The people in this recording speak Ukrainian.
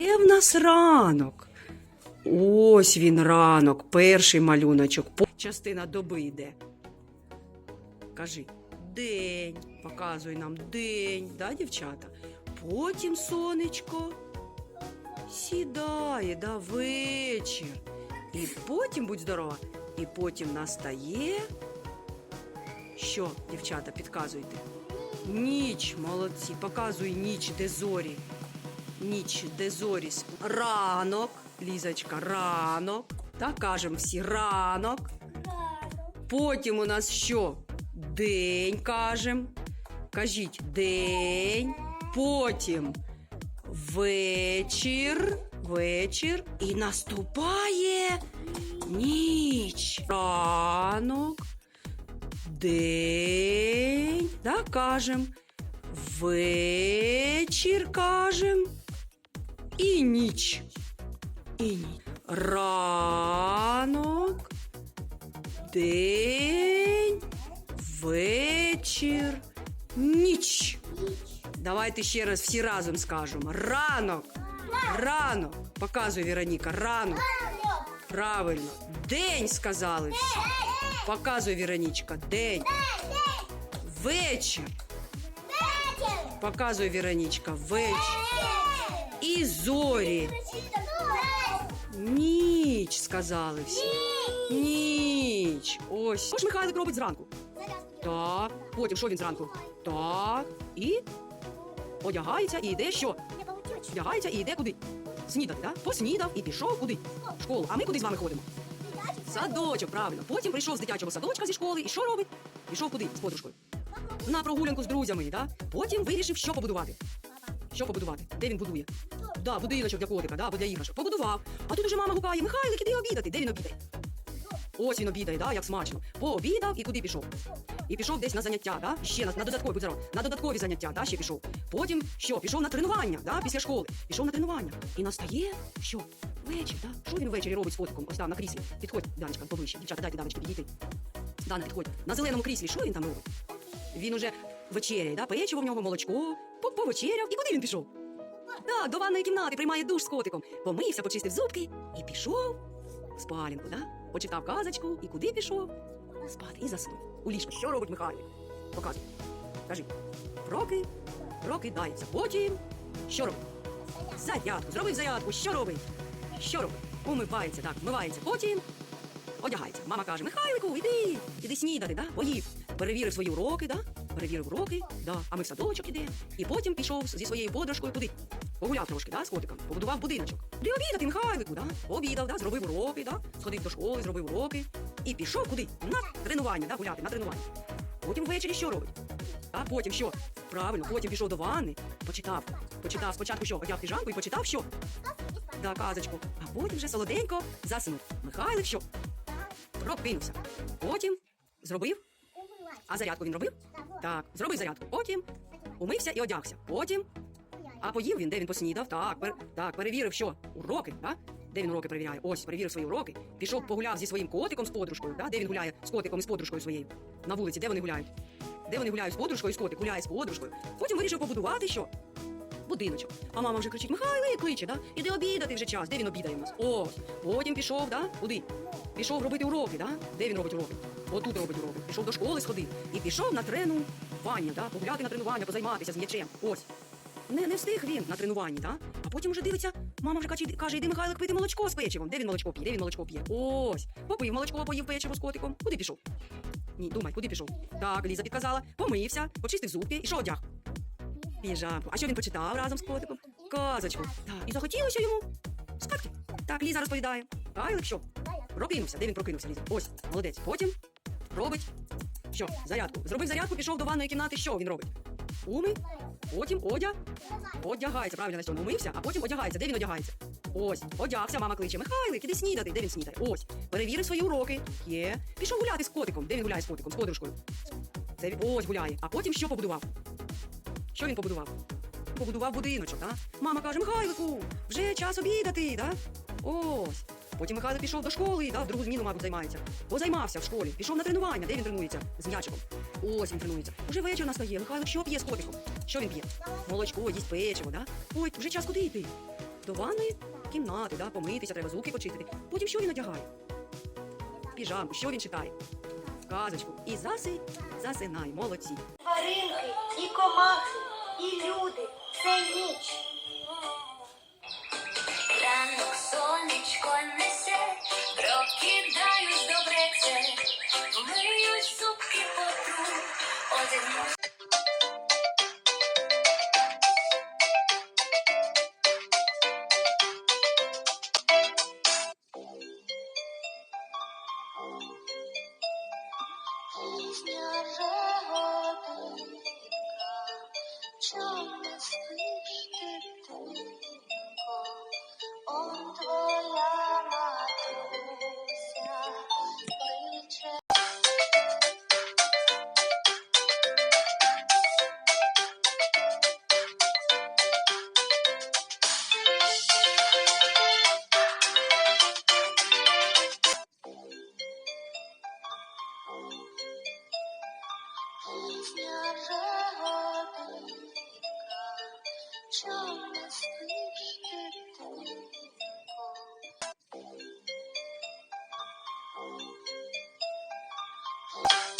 Де в нас ранок? Ось він ранок, перший малюночок. Частина доби йде. Кажи день. Показуй нам день, да, дівчата? Потім сонечко сідає, да, вечір. І потім, будь здорова, і потім настає. Що, дівчата, підказуйте? Ніч, молодці, показуй ніч, де зорі. Ніч, де зорі. Ранок, Лізочка, ранок. Так кажемо всі ранок. Потім у нас що? День кажем. Кажіть день. Потім вечір. Вечір. І наступає ніч. Ранок. День. Да, кажем. Вечір кажем. І ніч. І ніч. Ранок. День. Вечір. Ніч. Давайте ще раз всі разом скажемо. Ранок. Ранок. Показуй, Вероніка. Ранок. Правильно. День сказали всі. Показуй, Веронічка. День. Вечір. Показуй, Веронічка. Вечір. І зорі. Ніч сказали всі. Ніч. Ось. Що ж Михайлик робить зранку? Так. Потім що він зранку? Так. І одягається і йде що? Одягається і йде куди? Снідати, так? Поснідав і пішов куди? В школу. А ми куди з вами ходимо? Садочок, правильно. Потім прийшов з дитячого садочка зі школи. І що робить? Пішов куди? З подружкою. На прогулянку з друзями, да? Потім вирішив, що побудувати. Що побудувати? Де він будує? Да, будиночок для котика, да, або для іграшок. Побудував. А тут уже мама гукає, Михайлик, іди обідати. Де він обідає? Ось він обідає, да, як смачно. Пообідав і куди пішов? І пішов десь на заняття, да? ще на, на додаткові, будь здоров, на додаткові заняття, да, ще пішов. Потім що? Пішов на тренування, да, після школи. Пішов на тренування. І настає що? Вечір, да? Що він ввечері робить з котиком? Ось там на кріслі. Підходь, Данечка, поближче. Дівчата, дайте Данечки підійти. Дана, підходь. На зеленому кріслі, що він там робить? Він уже вечеряє, да? печиво в нього, молочко, по- повечеряв. І куди він пішов? Так, до ванної кімнати приймає душ з котиком. Помився, почистив зубки і пішов в спалінку, да? Почитав казочку і куди пішов? Спати і заснув. У ліжку. Що робить Михайлик? Показуй. Кажи. Проки, прокидається. Потім що робить? Зарядку. Зробив зарядку. Що робить? Що робить? Умивається, так, вмивається. Потім одягається. Мама каже: Михайлику, іди, іди снідати, да? Поїв. Перевірив свої уроки, да? Перевірив уроки, да. а ми в садочок іде. І потім пішов зі своєю подружкою куди? Погуляв трошки, да, з котиком, побудував будиночок. Де обідати, Михайлику, да? Обідав, да, зробив уроки, да? сходив до школи, зробив уроки. І пішов куди? На тренування, да, гуляти, на тренування. Потім ввечері що робить? А потім що? Правильно, потім пішов до ванни, почитав. Почитав спочатку що? Одяг піжамку і почитав що? Да, казочку. А потім вже солоденько заснув. Михайлик що? Прокинувся. Потім зробив. А зарядку він робив? Так, зробив зарядку. Потім умився і одягся. Потім. А поїв він, де він поснідав? Так, пер... так, перевірив, що уроки, да? Де він уроки перевіряє? Ось, перевірив свої уроки. Пішов, погуляв зі своїм котиком з подружкою. Да? Де він гуляє з котиком і з подружкою своєю? На вулиці, де вони гуляють? Де вони гуляють з подружкою, з котик, гуляє з подружкою. Потім вирішив побудувати що? Будиночок. А мама вже кричить: Михайлик кличе, да? Іди обідати вже час. Де він обідає у нас? Ось. Потім пішов, да? Куди? Пішов робити уроки, да? Де він робить уроки? Отут робить уроки. Пішов до школи, сходив. І пішов на тренування, да? погуляти на тренування, позайматися з м'ячем. Ось. Не, не встиг він на тренуванні, да? А потім вже дивиться, мама вже каже, каже, іди Михайлик пити молочко з печивом. Де він молочко п'є? Де він молочко п'є? Ось. Попив молочко, поїв печиво з котиком. Куди пішов? Ні, думай, куди пішов? Так, Ліза підказала. Помився, почистив зубки і що одяг? Піжамку. А що він почитав разом з котиком? Казочку. Так, і захотілося йому спати. Так, Ліза розповідає. Михайлик що? Прокинувся. Де він прокинувся, Ліза? Ось, молодець. Потім робить що? Зарядку. Зробив зарядку, пішов до ванної кімнати. Що він робить? Умий, потім одяг. Одягається, правильно на цьому умився, а потім одягається. Де він одягається? Ось, одягся, мама кличе. Михайлик, іди снідати. Де він снідає? Ось. Перевірив свої уроки. Є. Пішов гуляти з котиком. Де він гуляє з котиком? З подружкою. Це ось гуляє. А потім що побудував? Що він побудував? Побудував будиночок, да? Мама каже, Михайлику, вже час обідати, да? Ось. Потім Михайло пішов до школи, да, в другу зміну, мабуть, займається. Позаймався в школі, пішов на тренування. Де він тренується? З м'ячиком. Ось він тренується. Уже вечір настає. Михайло що п'є з котиком? Що він п'є? Молочко, їсть печиво, да? Ой, вже час куди йти? до ванної кімнати, да, помитися, треба зубки почистити. Потім що він одягає? Піжамку, що він читає? Казочку. І заси, засинай, молодці. Тваринки, і комахи, і люди. Це ніч. Сонечко несе, прокидаюсь 我热烘烘，怎么舒服怎么来。